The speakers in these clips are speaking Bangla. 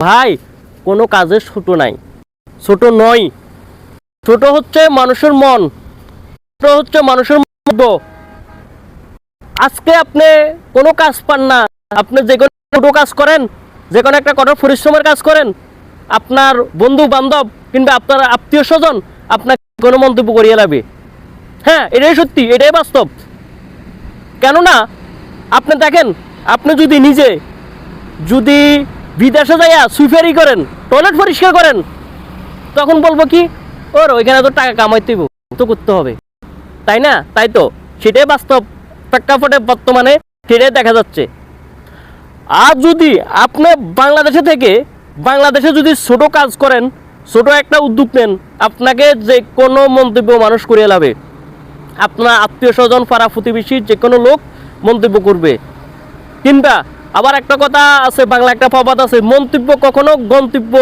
ভাই, কোনো কাজে ছোট নাই। ছোট নয়। ছোট হচ্ছে মানুষের মন। ছোট হচ্ছে মানুষের মধ্য আজকে আপনি কোনো কাজ পান না। আপনি যে কোনো ছোট কাজ করেন, যে কোনো একটা কঠোর পরিশ্রমের কাজ করেন, আপনার বন্ধু বান্ধব কিংবা আপনার আত্মীয় স্বজন আপনাকে কোনো মন্তব্য করিয়ে লাগবে হ্যাঁ এটাই সত্যি, এটাই বাস্তব। কেননা, আপনি দেখেন, আপনি যদি নিজে, যদি বিদেশে যাইয়া সুইফারি করেন, টয়লেট পরিষ্কার করেন, তখন বলব কি, ওর ওইখানে তো টাকা কামাইতে তো করতে হবে। তাই না? তাই তো, সেটাই বাস্তব। প্রেক্ষাপটে বর্তমানে সেটাই দেখা যাচ্ছে। আর যদি আপনি বাংলাদেশে থেকে, বাংলাদেশে যদি ছোট কাজ করেন, ছোট একটা উদ্যোগ নেন, আপনাকে যে কোনো মন্তব্য মানুষ করিয়ে লাবে। আপনার আত্মীয় স্বজন, পাড়া প্রতিবেশী, যে কোনো লোক মন্তব্য করবে। কিংবা আবার একটা কথা আছে বাংলা একটা প্রবাদ আছে, মন্তব্য কখনো গন্তব্য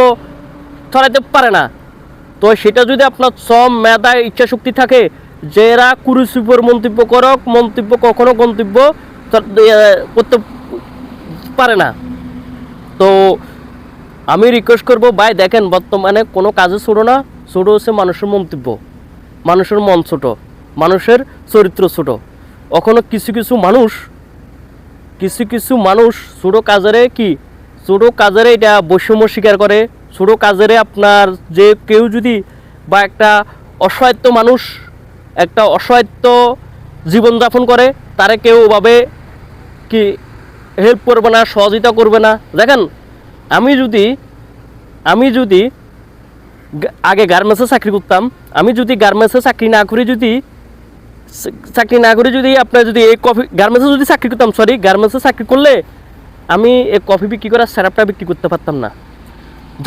ছড়াইতে পারে না। তো সেটা যদি আপনার শ্রম, মেধা ইচ্ছা শক্তি থাকে, যে এরা কুরুসুপর মন্তব্য করক, মন্তব্য কখনো গন্তব্য করতে পারে না। তো আমি রিকোয়েস্ট করব, ভাই দেখেন বর্তমানে কোনো কাজে ছোটো না, ছোটো হচ্ছে মানুষের মন্তব্য। মানুষের মন ছোট, মানুষের চরিত্র ছোট। কখনো কিছু কিছু মানুষ কিছু কিছু মানুষ ছোটো কাজেরে কি? ছোটো কাজেরে এটা বৈষম্য স্বীকার করে। ছোটো কাজেরে আপনার যে কেউ যদি বা একটা অসহায়ত্ব মানুষ, একটা অসহায়ত্ব জীবনযাপন করে, তারে কেউ ওভাবে কি হেল্প করবে না, সহযোগিতা করবে না। দেখেন, আমি যদি আমি যদি আগে গার্মেন্টসে চাকরি করতাম, আমি যদি গার্মেন্টসে চাকরি না করে যদি চাকরি না করে যদি আপনার যদি এই কফি গার্মেন্টসে যদি চাকরি করতাম সরি গার্মেন্টসে চাকরি করলে আমি এই কফি বিক্রি করার স্যারাপটা বিক্রি করতে পারতাম না।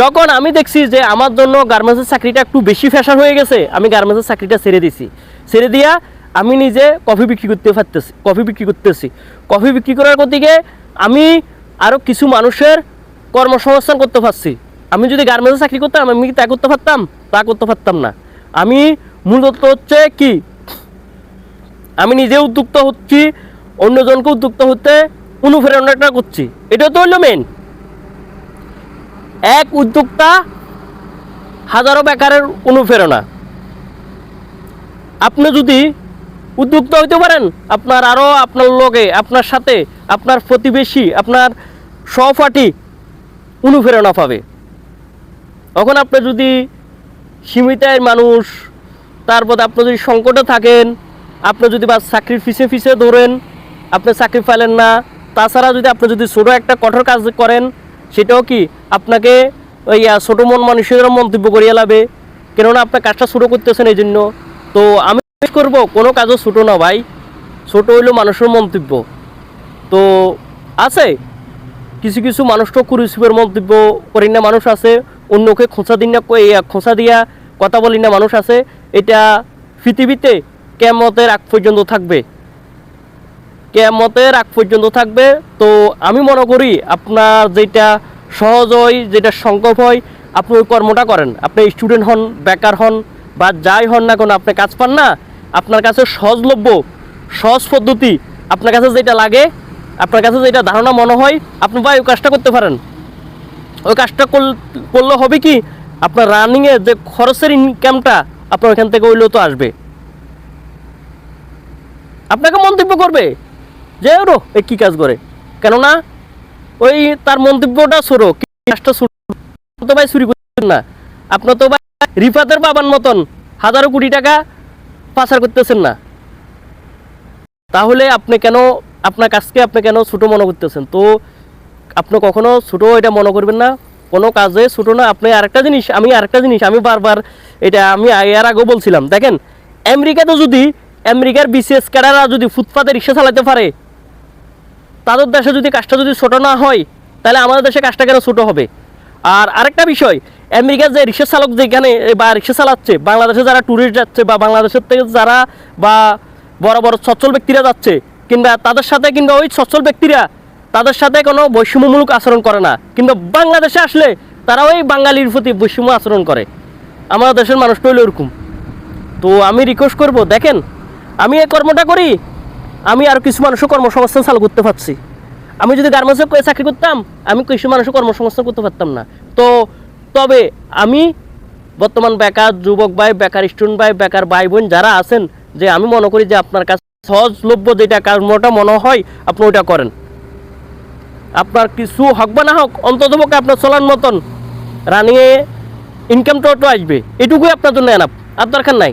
যখন আমি দেখছি যে আমার জন্য গার্মেন্টসের চাকরিটা একটু বেশি ফ্যাশন হয়ে গেছে, আমি গার্মেন্টসের চাকরিটা ছেড়ে দিছি। ছেড়ে দিয়া আমি নিজে কফি বিক্রি করতে পারতেছি, কফি বিক্রি করতেছি। কফি বিক্রি করার গতিকে আমি আরও কিছু মানুষের কর্মসংস্থান করতে পারছি। আমি যদি গার্মেন্টসে চাকরি করতাম, আমি কি তা করতে পারতাম? তা করতে পারতাম না। আমি মূলত হচ্ছে কি আমি নিজে উদ্যুক্ত হচ্ছি, অন্যজনকে উদ্যুক্ত হতে অনুপ্রেরণাটা করছি। এটা তো হলো মেন এক উদ্যোক্তা হাজারো বেকারের অনুপ্রেরণা। আপনি যদি উদ্যুক্ত হইতে পারেন, আপনার আরও আপনার লগে, আপনার সাথে, আপনার প্রতিবেশী, আপনার সহপাঠী অনুপ্রেরণা পাবে। তখন আপনি যদি সীমিত আয়ের মানুষ, তারপর আপনি যদি সংকটে থাকেন আপনি যদি বা চাকরির ফিসে ফিসে ধরেন, আপনি চাকরি পাইলেন না। তাছাড়া যদি আপনি যদি ছোটো একটা কঠোর কাজ করেন, সেটাও কি আপনাকে ওই ছোটো মন মানুষের মন্তব্য করিয়ে লাবে কেননা আপনার কাজটা ছোটো করতেছেন এই জন্য তো আমি করব, কোনো কাজও ছোটো না ভাই। ছোটো হইল মানুষের মন্তব্য। তো আছে। কিছু কিছু মানুষ তো কুরুসিপের মন্তব্য করি না, মানুষ আছে। অন্যকে খোঁচা দিন না খোঁচা দিয়া কথা বলি না, মানুষ আছে। এটা পৃথিবীতে কেমতের আগ পর্যন্ত থাকবে। কেমতের আগ পর্যন্ত থাকবে। তো আমি মনে করি আপনার যেটা সহজ হয়, যেটা সংকট হয়, আপনি ওই কর্মটা করেন। আপনি স্টুডেন্ট হন, বেকার হন, বা যাই হন না কোনো আপনি কাজ পান না, আপনার কাছে সহজলভ্য, সহজ পদ্ধতি আপনার কাছে যেটা লাগে, আপনার কাছে যেটা ধারণা মনে হয়, আপনি ভাই ওই কাজটা করতে পারেন। ওই কাজটা করল- হবে কি, আপনার রানিংয়ে যে খরচের ইনকামটা আপনার ওইখান থেকে ওইলেও তো আসবে। আপনাকে মন্তব্য করবে যে, ওরো এই কী কাজ করে? কেননা ওই তার মন্তব্যটা সরো কাজটা ছোট তো ভাই চুরি করছেন না। আপনার তো ভাই রিফাতের বাবার মতন হাজারো কোটি টাকা পাচার করতেছেন না। তাহলে আপনি কেন, আপনার কাজকে আপনি কেন ছোট মনে করতেছেন? তো আপনি কখনো ছোট এটা মনে করবেন না। কোনো কাজে ছোটো না। আপনি আরেকটা জিনিস, আমি আরেকটা জিনিস, আমি বারবার এটা, আমি এর আগেও বলছিলাম। দেখেন, আমেরিকাতে যদি আমেরিকার বিসিএস ক্যাডাররা যদি ফুটপাতে রিক্সা চালাতে পারে, তাদের দেশে যদি কাজটা যদি ছোটো না হয়, তাহলে আমাদের দেশে কাজটা কেন ছোটো হবে? আর আরেকটা বিষয়, আমেরিকার যে রিক্সা চালক যেখানে, বা রিক্সা চালাচ্ছে, বাংলাদেশে যারা ট্যুরিস্ট যাচ্ছে, বা বাংলাদেশের থেকে যারা, বা বড় বড় সচ্ছল ব্যক্তিরা যাচ্ছে, কিংবা তাদের সাথে, কিংবা ওই সচ্ছল ব্যক্তিরা তাদের সাথে কোনো বৈষম্যমূলক আচরণ করে না। কিন্তু বাংলাদেশে আসলে তারা ওই বাঙালির প্রতি বৈষম্য আচরণ করে। আমাদের দেশের মানুষটা হলো এরকম। তো আমি রিকোয়েস্ট করব, দেখেন আমি এই কর্মটা করি, আমি আর কিছু মানুষও কর্মসংস্থান চালু করতে পারছি। আমি যদি গার্মেন্টসে চাকরি করতাম, আমি কিছু মানুষও কর্মসংস্থান করতে পারতাম না। তো তবে আমি বর্তমান বেকার যুবক ভাই, বেকার স্টুডেন্ট ভাই, বেকার ভাই বোন যারা আছেন, যে আমি মনে করি যে আপনার কাছে সহজলভ্য যেটা কর্মটা মনে হয়, আপনি ওইটা করেন। আপনার কিছু হোক বা না হোক অন্ততপক্ষে আপনার চলার মতন রানিয়ে ইনকামটাও আসবে। এটুকুই আপনার জন্য এনাফ আর দরকার নাই।